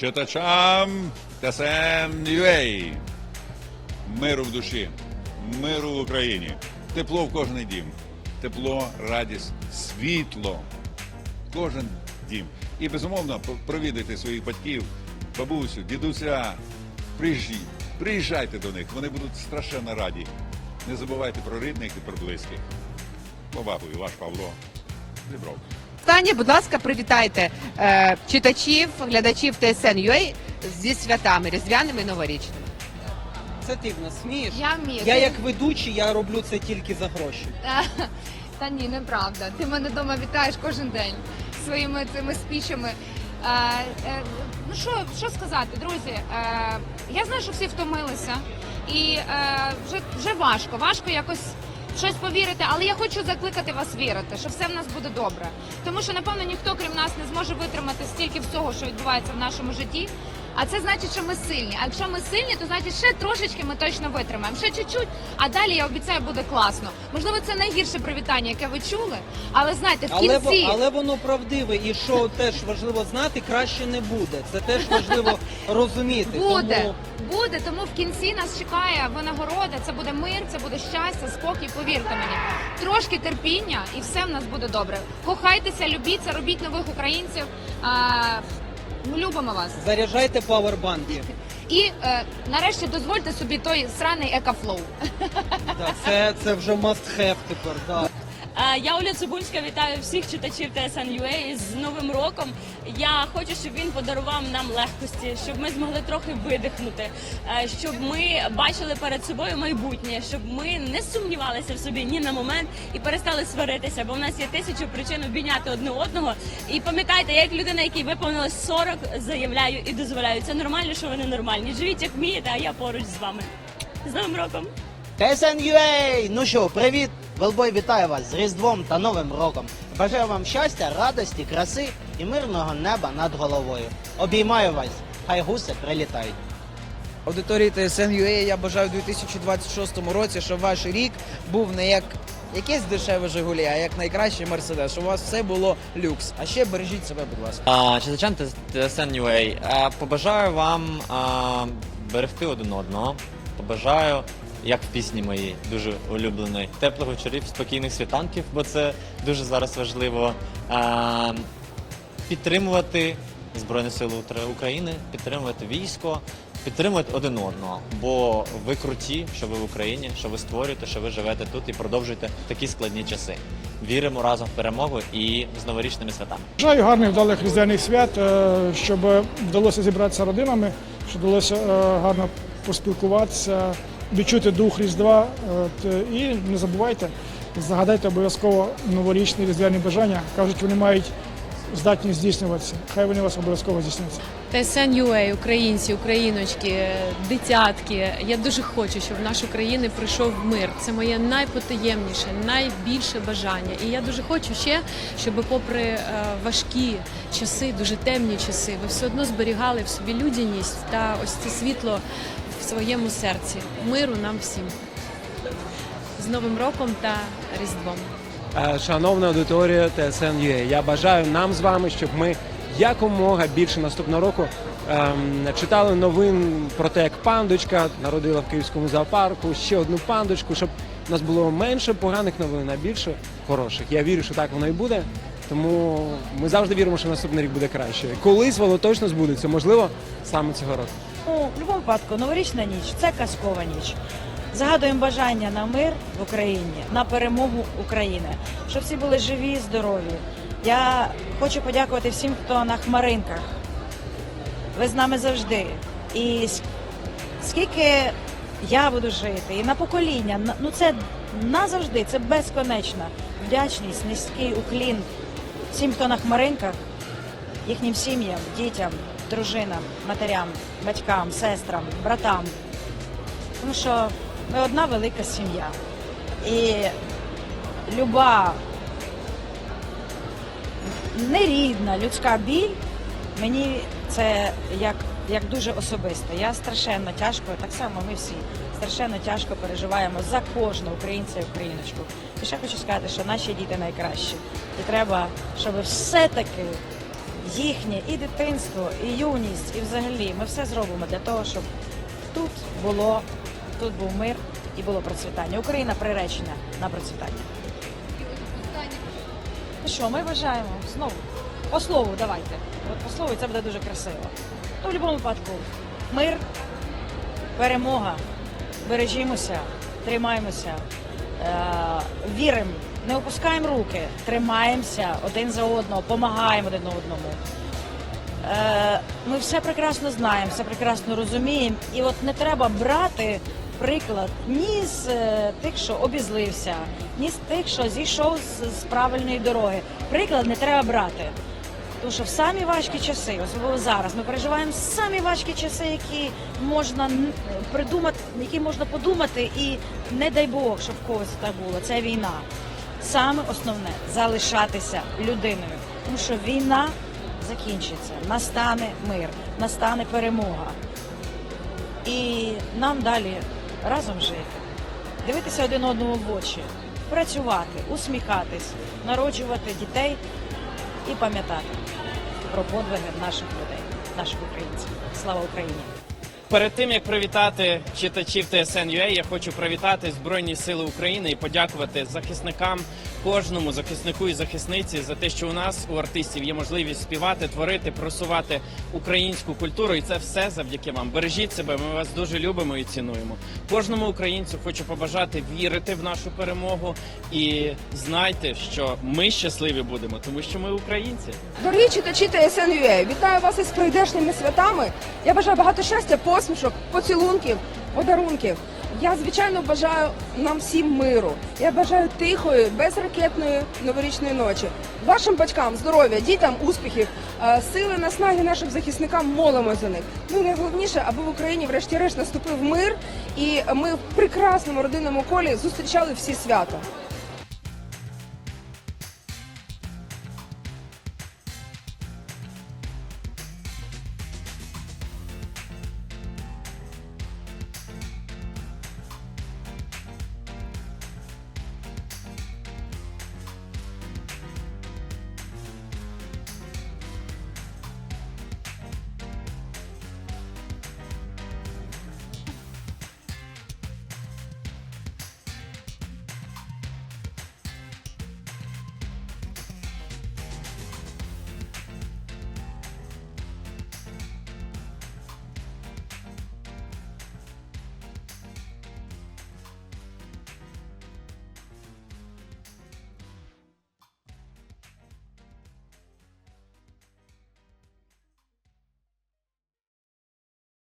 читачам ТСН.UA. Миру в душі, миру в Україні, тепло в кожний дім, тепло, радість, світло, кожен дім. І безумовно провідайте своїх батьків, бабусю, дідуся. Приїжджіть, приїжджайте до них, вони будуть страшенно раді. Не забувайте про рідних і про близьких. Повагою, ваш Павло Зібров. Останнє, будь ласка, привітайте е, читачів, глядачів TSN.ua зі святами різдвяними і новорічними. Це ти в нас вмієш? Я вмію. Я Ти- як ведучий, я роблю це тільки за гроші. Та, та ні, неправда. Ти мене вдома вітаєш кожен день своїми цими спічами. Е, е, ну що, що сказати, друзі? Е, я знаю, що всі втомилися, і е, вже, вже важко, важко якось. Щось повірити, але я хочу закликати вас вірити, що все в нас буде добре. Тому що, напевно, ніхто крім нас не зможе витримати стільки всього, що відбувається в нашому житті. А це значить, що ми сильні. А якщо ми сильні, то значить ще трошечки ми точно витримаємо. Ще чуть-чуть, а далі я обіцяю, буде класно. Можливо, це найгірше привітання, яке ви чули, але знаєте, в Але, во- кінці але воно правдиве, і що теж важливо знати, краще не буде. Це теж важливо розуміти. буде, Тому буде. Тому в кінці нас чекає винагорода. Це буде мир, це буде щастя, спокій. Повірте мені, трошки терпіння, і все в нас буде добре. Кохайтеся, любіться, робіть нових українців. А, любимо вас. заряджайте павербанки. І е, нарешті дозвольте собі той сраний екафлоу. Да, це, це вже must have тепер. Да. Е, Я Оля Цибульська вітаю всіх читачів TSN.UA з Новим роком. Я хочу, щоб він подарував нам легкості, щоб ми змогли трохи видихнути, е, щоб ми бачили перед собою майбутнє, щоб ми не сумнівалися в собі ні на момент і перестали сваритися, бо в нас є тисячу причин обійняти одне одного. І пам'ятайте, я як людина, якій виповнилось 40, заявляю і дозволяю. Це нормально, що ви не нормальні. Живіть як вмієте, а я поруч з вами. З Новим роком! TSN.UA! Ну що, привіт! Велбой вітаю вас з Різдвом та Новим роком. Бажаю вам щастя, радості, краси і мирного неба над головою. Обіймаю вас, хай гуси прилітають. Аудиторії TSN.UA я бажаю у 2026 році, щоб ваш рік був не як якесь дешеве Жигулі, а як найкращий Мерседес, щоб у вас все було люкс. А ще бережіть себе, будь ласка. А, читачам TSN.UA, а, побажаю вам а, берегти один одного. Побажаю, як в пісні моїй, дуже улюбленої, теплих вечорів, спокійних світанків, бо це дуже зараз важливо. А, підтримувати Збройні Сили України, підтримувати військо, підтримувати один одного. Бо ви круті, що ви в Україні, що ви створюєте, що ви живете тут і продовжуєте такі складні часи. Віримо разом в перемогу і з новорічними святами. Бажаю гарних вдалих різдвяних свят, е, щоб вдалося зібратися родинами, щоб вдалося е, гарно поспілкуватися, відчути дух Різдва. от, І не забувайте, загадайте обов'язково новорічні різдвяні бажання. Кажуть, вони мають здатність здійснюватися. Хай вони вас обов'язково здійсняться. TSN.UA, українці, україночки, дитятки. Я дуже хочу, щоб в нашу країну прийшов мир. Це моє найпотаємніше, найбільше бажання. І я дуже хочу ще, щоб попри е, важкі часи, дуже темні часи, ви все одно зберігали в собі людяність та ось це світло в своєму серці. Миру нам всім. З Новим роком та Різдвом. Е, Шановна аудиторія TSN.UA, я бажаю нам з вами, щоб ми якомога більше наступного року ем, читали новин про те, як пандочка народила в київському зоопарку ще одну пандочку, щоб у нас було менше поганих новин, а більше хороших. Я вірю, що так воно і буде. Тому ми завжди віримо, що наступний рік буде краще. Колись воно точно збудеться, можливо, саме цього року. Ну, в будь-якому випадку, новорічна ніч це казкова ніч. Загадуємо бажання на мир в Україні, на перемогу України, щоб всі були живі, здорові. Я хочу подякувати всім, хто на хмаринках. Ви з нами завжди. І скільки я буду жити, і на покоління, ну це назавжди, це безконечна вдячність, низький уклін всім, хто на хмаринках, їхнім сім'ям, дітям, дружинам, матерям, батькам, сестрам, братам. Тому що ми одна велика сім'я. І люба нерідна людська біль мені це як, як дуже особисто. Я страшенно тяжко, так само ми всі страшенно тяжко переживаємо за кожного українця і україночку. І ще хочу сказати, що наші діти найкращі. І треба, щоб все-таки їхнє і дитинство, і юність, і взагалі ми все зробимо для того, щоб тут було, тут був мир і було процвітання. Україна приречена на процвітання. Ну що, ми вважаємо знову. По слову, давайте. От по слову, це буде дуже красиво. То в будь-якому випадку мир, перемога. Бережімося, тримаємося, е, віримо, не опускаємо руки, тримаємося один за одного, допомагаємо один одному. Е, ми все прекрасно знаємо, все прекрасно розуміємо. І от не треба брати приклад ні з е, тих, що обізлився, ні з тих, що зійшов з, з правильної дороги. Приклад не треба брати. Тому що в самі важкі часи, особливо зараз, ми переживаємо самі важкі часи, які можна придумати, які можна подумати, і не дай Бог, щоб в когось так було. Це війна. Саме основне залишатися людиною, тому що війна закінчиться, настане мир, настане перемога. І нам далі разом жити, дивитися один одному в очі, працювати, усміхатись, народжувати дітей і пам'ятати про подвиги наших людей, наших українців. Слава Україні! Перед тим як привітати читачів ТСН.UA, я хочу привітати Збройні Сили України і подякувати захисникам, кожному захиснику і захисниці за те, що у нас у артистів є можливість співати, творити, просувати українську культуру, і це все завдяки вам. Бережіть себе. Ми вас дуже любимо і цінуємо. Кожному українцю хочу побажати вірити в нашу перемогу і знайте, що ми щасливі будемо, тому що ми українці. Дорогі читачі ТСН.UA, вітаю вас із прийдешніми святами. Я бажаю багато щастя, посмішок, поцілунків, подарунків. Я звичайно бажаю нам всім миру. Я бажаю тихої, безракетної новорічної ночі. Вашим батькам здоров'я, дітям успіхів, е, сили наснаги нашим захисникам молимо за них. Ну і найголовніше, аби в Україні врешті-решт наступив мир, і ми в прекрасному родинному колі зустрічали всі свята.